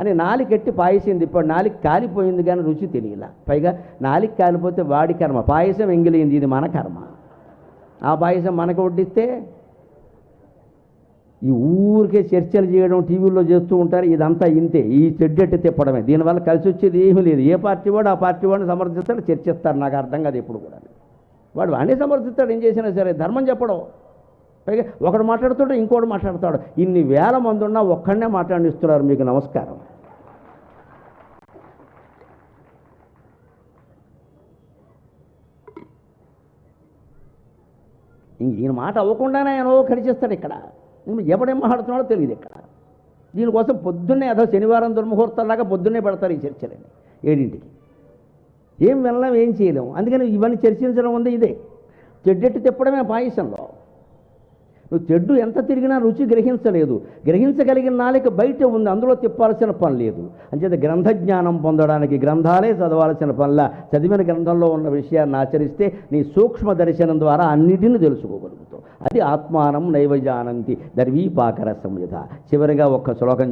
అని నాలికెట్టి పాయసం తిప్పాడు నాలిక కాలిపోయింది కానీ రుచి తెలియలా. పైగా నాలిక కాలిపోతే వాడి కర్మ. పాయసం ఎంగిలింది. ఇది మన కర్మ. ఆ పాయసం మనకు వడ్డిస్తే ఈ ఊరికే చర్చలు చేయడం టీవీల్లో చేస్తూ ఉంటారు. ఇదంతా ఇంతే. ఈ చెడ్డెట్టు తిప్పడమే. దీనివల్ల కలిసి వచ్చేది ఏమీ లేదు. ఏ పార్టీ వాడు ఆ పార్టీ వాడిని సమర్థిస్తాడు చర్చిస్తారు. నాకు అర్థం కాదు ఎప్పుడు కూడా. వాడు వాడిని సమర్థిస్తాడు. ఏం చేసినా సరే ధర్మం చెప్పడం. పైగా ఒకడు మాట్లాడుతుంటే ఇంకోటి మాట్లాడతాడు. ఇన్ని వేల మంది ఉన్నా ఒక్కడనే మాట్లాడిస్తున్నారు. మీకు నమస్కారం. ఇంక ఈయన మాట అవ్వకుండానే ఆయన ఓ ఖర్చిస్తాడు ఇక్కడ. ఇంక ఎవడేం మాట్లాడుతున్నాడో తెలియదు ఇక్కడ. దీనికోసం పొద్దున్నే అదో శనివారం దుర్ముహూర్తంలాగా పొద్దున్నే పెడతారు ఈ చర్చలని ఏడింటికి. ఏం వెళ్ళలేం ఏం చేయలేము అందుకని ఇవన్నీ చర్చించడం ఉంది ఇదే. చెడ్డెట్టు తిప్పడమే పాయసంలో. నువ్వు చెడ్డు ఎంత తిరిగినా రుచి గ్రహించలేదు. గ్రహించగలిగిన నాలిక బయట ఉంది అందులో తిప్పాల్సిన పని లేదు. అంచేత గ్రంథజ్ఞానం పొందడానికి గ్రంథాలే చదవాల్సిన పనిలా. చదివిన గ్రంథంలో ఉన్న విషయాన్ని ఆచరిస్తే నీ సూక్ష్మ దర్శనం ద్వారా అన్నిటిని తెలుసుకోగలుగుతావు. అది ఆత్మానం నైవజానంతి దర్వీపాకర సంయుధ చివరిగా ఒక్క శ్లోకం